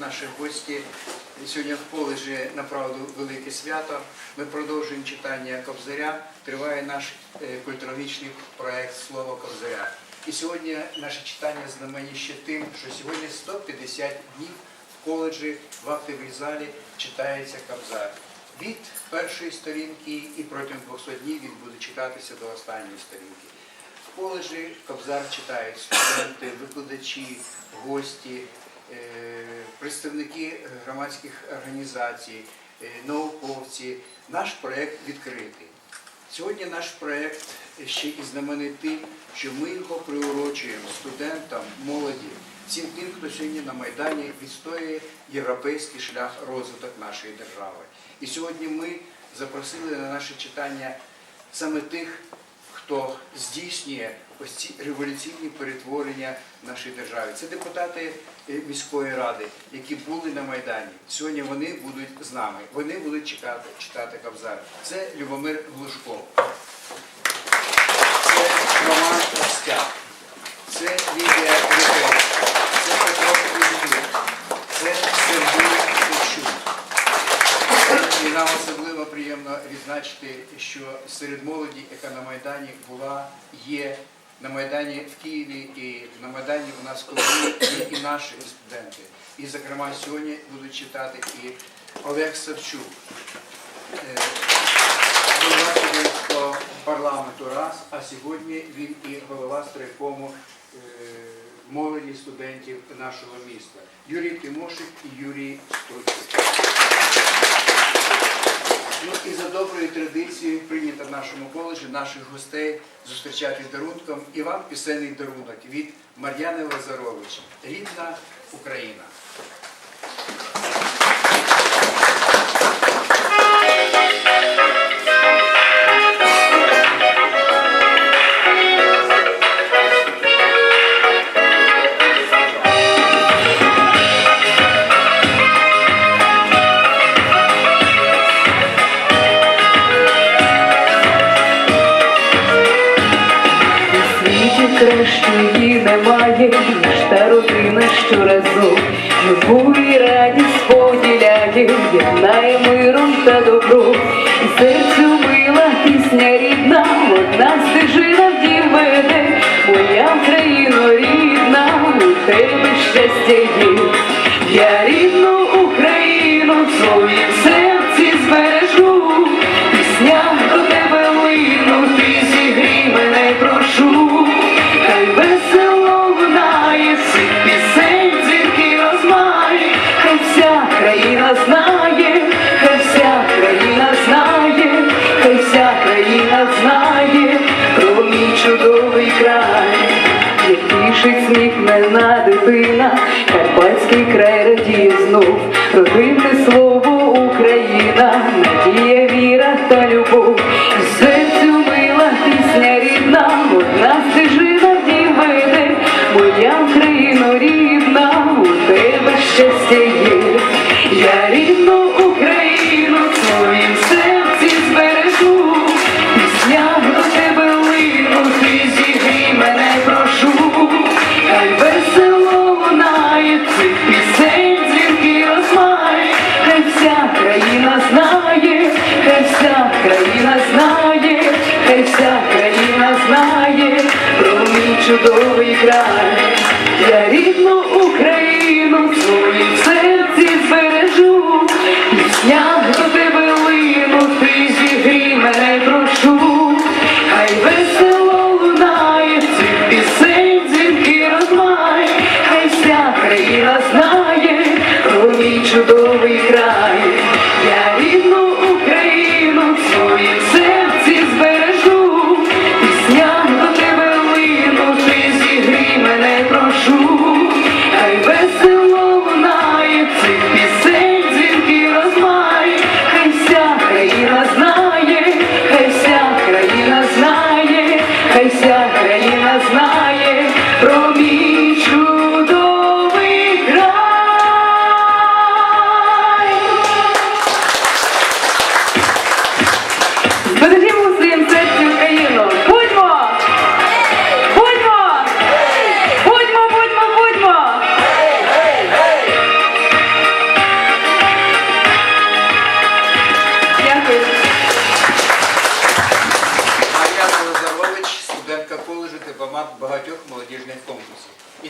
наші гості. Сьогодні в коледжі направду велике свято. Ми продовжуємо читання Кобзаря. Триває наш е, культурологічний проєкт Слово Кобзаря. І сьогодні наше читання знамені ще тим, що сьогодні 150 днів в коледжі в активній залі читається Кобзар. Від першої сторінки і протягом 200 днів він буде читатися до останньої сторінки. В коледжі Кобзар читають студенти, викладачі, гості представники громадських організацій, е, науковці. Наш проєкт відкритий. Сьогодні наш проєкт ще і знаменитий, що ми його приурочуємо студентам, молоді, всім тим, хто сьогодні на Майдані відстоює європейський шлях розвиток нашої держави. І сьогодні ми запросили на наше читання саме тих, хто здійснює ось ці революційні перетворення в нашій державі. Це депутати е, міської ради, які були на Майдані. Сьогодні вони будуть з нами. Вони будуть чекати, читати Кобзар. Це Любомир Глушков. Це Роман Остяк. Це Лідія Літовська. Це Петро Кузьмір. Це Сергій Кучук. І нам особливо приємно відзначити, що серед молоді, яка на Майдані була, є на Майдані в Києві і на Майдані у нас є і наші студенти. І, зокрема, сьогодні будуть читати і Олег Савчук, е, голова студентського парламенту раз, а сьогодні він і голова стройкому е, молоді студентів нашого міста. Юрій Тимошик і Юрій Струцький. Ну і за доброю традицією прийнято в нашому коледжі наших гостей зустрічати дарунком. І вам пісенний дарунок від Мар'яни Лазарович. Рідна Україна. Родина, що разом любу і радість поділяє, єднає миром та добром, і серцю мила пісня рідна, одна стежина в мене, моя Україно рідна, у тебе щастя є. Я рідну сміхнена дитина, Карпатський край радіє знов, родинне слово Україна, надія, віра та любов, чудовий край. Я рідну Україну в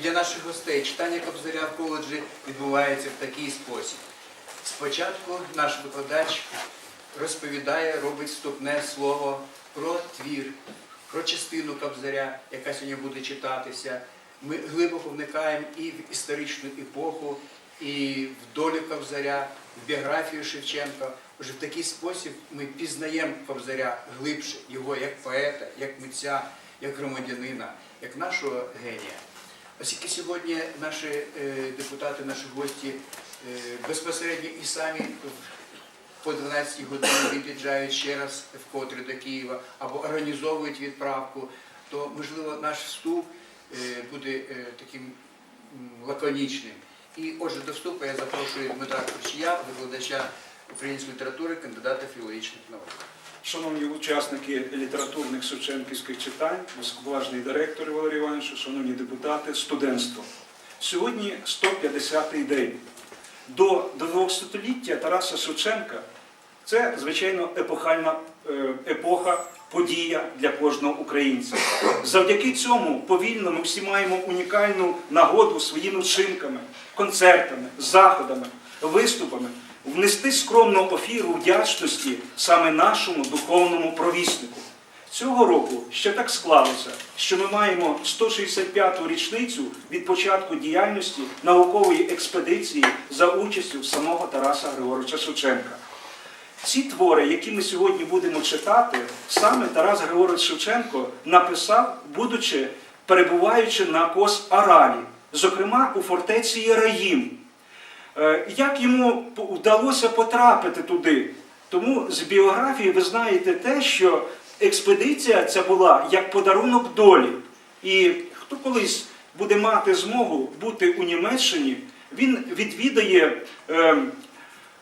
для наших гостей читання Кобзаря в коледжі відбувається в такий спосіб. Спочатку наш викладач розповідає, робить вступне слово про твір, про частину Кобзаря, яка сьогодні буде читатися. Ми глибоко вникаємо і в історичну епоху, і в долю Кобзаря, в біографію Шевченка. Уже в такий спосіб ми пізнаємо Кобзаря глибше, його як поета, як митця, як громадянина, як нашого генія. Оскільки сьогодні наші е, депутати, наші гості е, безпосередньо і самі по 12 годині від'їжджають ще раз вкотре до Києва або організовують відправку, то можливо наш вступ е, буде таким лаконічним. І отже, до вступу я запрошую Дмитра Курчія, викладача української літератури, кандидата філологічних наук. Шановні учасники літературних шевченківських читань, високоповажний директор Валерій Іванович, шановні депутати, студентство. Сьогодні 150-й день. До 200-ліття Тараса Шевченка це, звичайно, епохальна е, епоха, подія для кожного українця. Завдяки цьому повільно ми всі маємо унікальну нагоду своїми вчинками, концертами, заходами, виступами внести скромну офіру вдячності саме нашому духовному провіснику. Цього року ще так склалося, що ми маємо 165-ту річницю від початку діяльності наукової експедиції за участю самого Тараса Григоровича Шевченка. Ці твори, які ми сьогодні будемо читати, саме Тарас Григорович Шевченко написав, будучи перебуваючи на кос Аралі, зокрема у фортеці Єраїм. Е, Як йому вдалося потрапити туди? Тому з біографії ви знаєте те, що експедиція ця була як подарунок долі. І хто колись буде мати змогу бути у Німеччині, він відвідає е,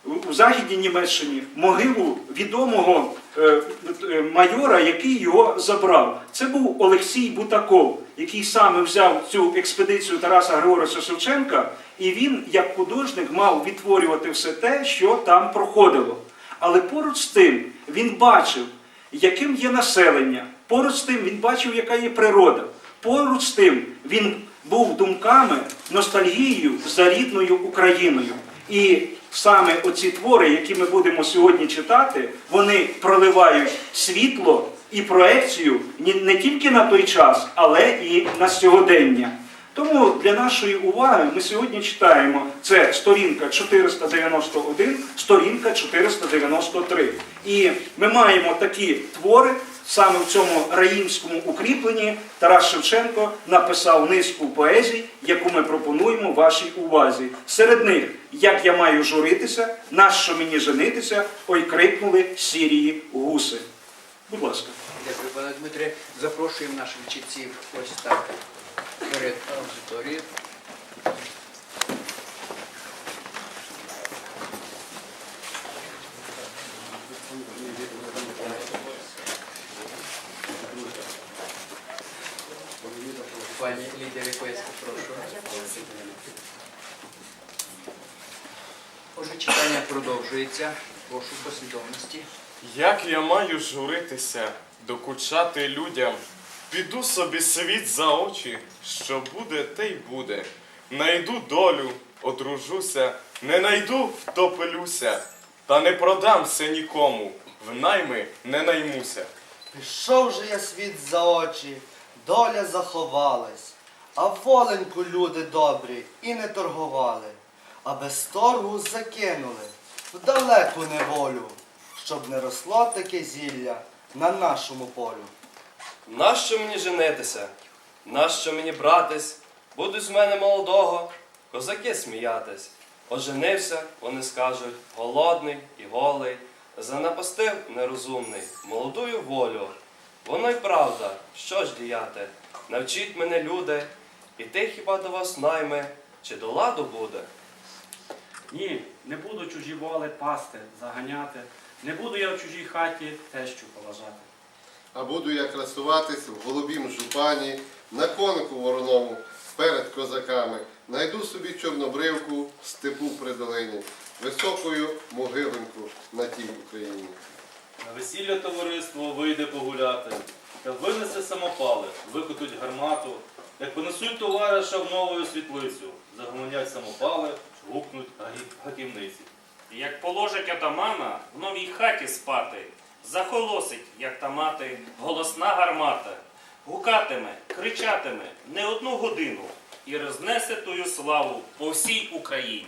у Західній Німеччині могилу відомого е, е, майора, який його забрав. Це був Олексій Бутаков, який саме взяв цю експедицію Тараса Григоровича Шевченка, і він, як художник, мав відтворювати все те, що там проходило. Але поруч з тим він бачив, яким є населення, поруч з тим він бачив, яка є природа. Поруч з тим він був думками, ностальгією за рідною Україною. І саме оці твори, які ми будемо сьогодні читати, вони проливають світло і проекцію не тільки на той час, але і на сьогодення. Тому для нашої уваги ми сьогодні читаємо це сторінка 491, сторінка 493. І ми маємо такі твори. Саме в цьому раїмському укріпленні Тарас Шевченко написав низку поезій, яку ми пропонуємо вашій увазі. Серед них Як я маю журитися, нащо мені женитися, ой крикнули сірії гуси. Будь ласка. Дякую, пане Дмитре. Запрошуємо наших читців ось так перед аудиторією. Пані Лідія Ріпейська, прошу. Отже, читання продовжується. Прошу послідовності. Як я маю журитися, докучати людям, піду собі світ за очі, що буде, те й буде. Найду долю, одружуся, не найду, втопилюся, та не продамся нікому, в найми не наймуся. Пішов же я світ за очі, доля заховалась, а воленьку люди добрі і не торгували, а без торгу закинули в далеку неволю, щоб не росло таке зілля на нашому полю. Нащо мені женитися? Нащо мені братись? Будуть з мене молодого, козаки сміятись. Оженився, вони скажуть, голодний і голий, занапастив нерозумний, молодую волю. Воно й правда, що ж діяти? Навчіть мене, люди, іти хіба до вас найми, чи до ладу буде? Ні, не буду чужі воли пасти, заганяти. Не буду я в чужій хаті тещу поважати. А буду я красуватись в голубім жупані, на конику вороному, перед козаками. Найду собі чорнобривку в степу при долині, високою могилинку на тій Україні. На весілля товариство вийде погуляти, та винесе самопали, викотуть гармату, Як понесуть товариша в нову світлицю, загомонять самопали, гукнуть гаківниці. Як положить отамана в новій хаті спати, захолосить, як та мати, голосна гармата, гукатиме, кричатиме не одну годину і рознесе тую славу по всій Україні.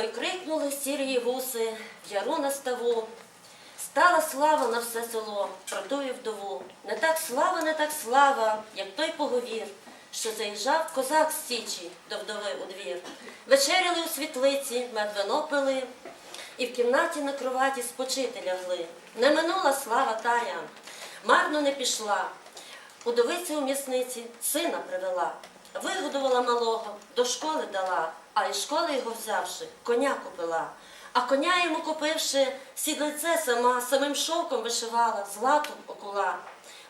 Ой, крикнули сірі гуси в яру на ставу. Стала слава на все село про вдову. Не так слава, не так слава, як той поговір, що заїжджав козак з січі до вдови у двір. Вечеряли у світлиці, мед вино пили, і в кімнаті на кроваті спочити лягли. Не минула слава тая, марно не пішла. Удовиця у м'ясниці сина привела, вигодувала малого, до школи дала, а із школи його взявши, коня купила. А коня йому купивши, сідлице сама самим шовком вишивала, златом окула.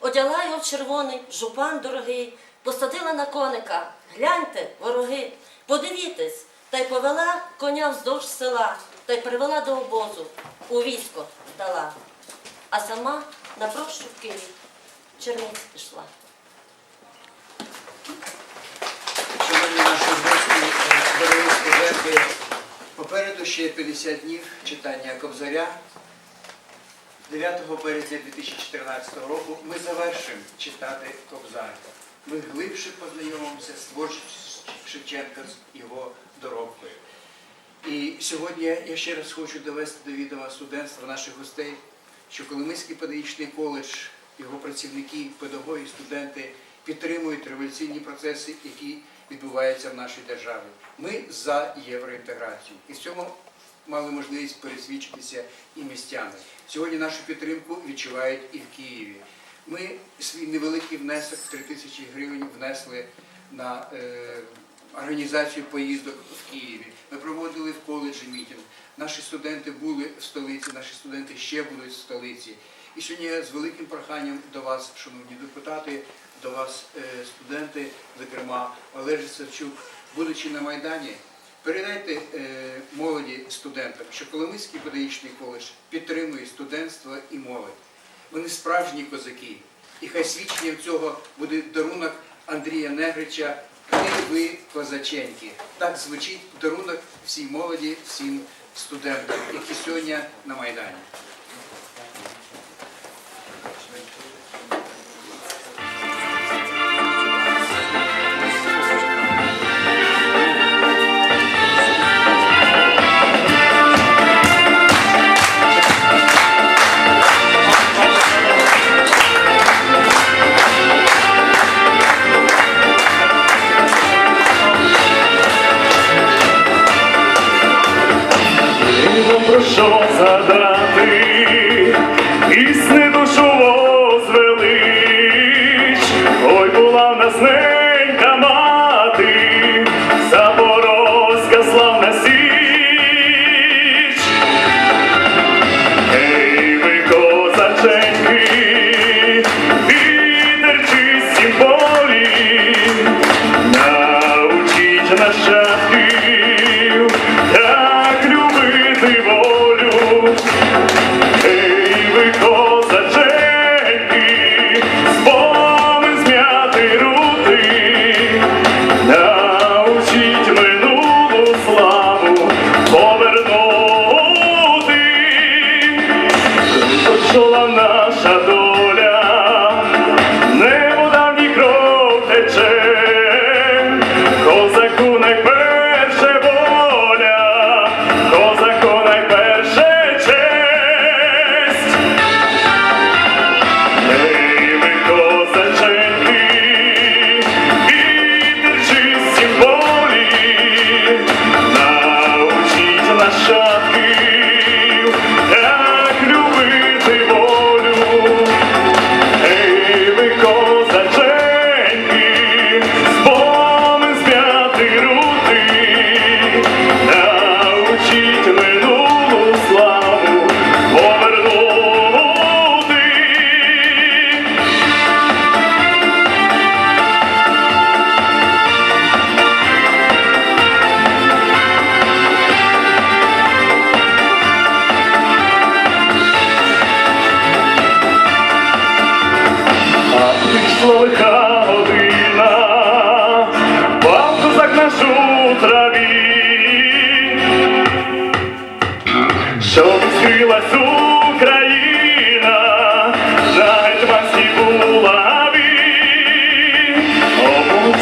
Одяла його в червоний, жупан дорогий, посадила на коника. Гляньте, вороги, подивітесь, та й повела коня вздовж села, та й привела до обозу, у військо здала. А сама на в Київ черниць пішла. Шановні наші гості, е, студенти, попереду ще 50 днів читання Кобзаря. 9 березня 2014 року ми завершимо читати Кобзар. Ми глибше познайомимося з творчістю Шевченка з його доробкою. І сьогодні я ще раз хочу довести до відома студентства наших гостей, що Коломийський педагогічний коледж, його працівники, педагоги, студенти підтримують революційні процеси, які відбуваються в нашій державі. Ми за євроінтеграцію. І в цьому мали можливість пересвідчитися і містяни. Сьогодні нашу підтримку відчувають і в Києві. Ми свій невеликий внесок в 3 тисячі гривень внесли на е, організацію поїздок в Києві. Ми проводили в коледжі мітинг. Наші студенти були в столиці, наші студенти ще будуть в столиці. І сьогодні з великим проханням до вас, шановні депутати, до вас, е, студенти, зокрема Олег Савчук, будучи на Майдані, передайте е, молоді студентам, що Коломийський педагогічний коледж підтримує студентство і молодь. Вони справжні козаки. І хай свідченням цього буде дарунок Андрія Негрича «Ми ви козаченьки. Так звучить дарунок всій молоді, всім студентам, які сьогодні на Майдані.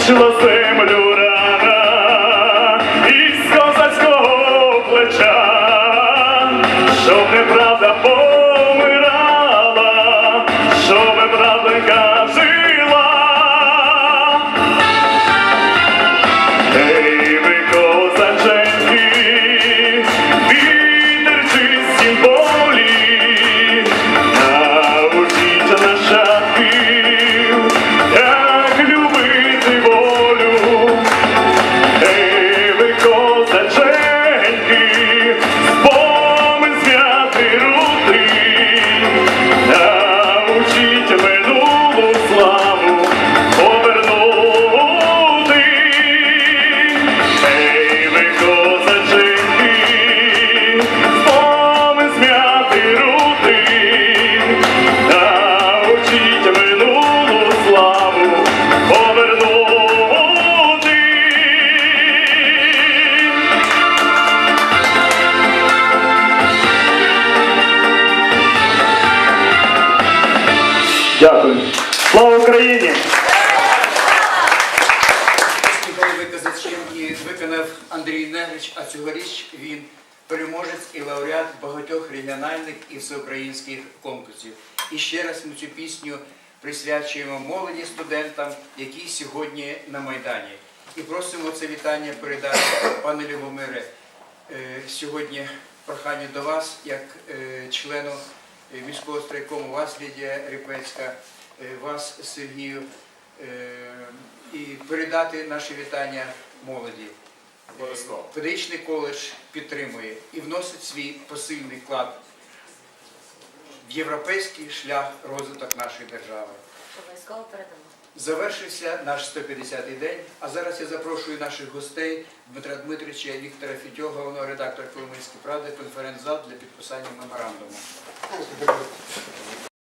Açılasın Україні! Пісні голови Казаченки виконав Андрій Негрич, а цьогоріч він переможець і лауреат багатьох регіональних і всеукраїнських конкурсів. І ще раз ми цю пісню присвячуємо молоді студентам, які сьогодні на Майдані. І просимо це вітання передати пане Любомире. Е, Сьогодні прохання до вас, як е, члену е, міського страйкому, вас, Лідія Ріпецька, вас, Сергію, е, і передати наші вітання молоді. Обов'язково. Педагогічний коледж підтримує і вносить свій посильний вклад в європейський шлях розвиток нашої держави. Обов'язково передамо. Завершився наш 150-й день, а зараз я запрошую наших гостей Дмитра Дмитрича і Віктора Фітьо, головного редактора Коломийської правди, конференц-зал для підписання меморандуму.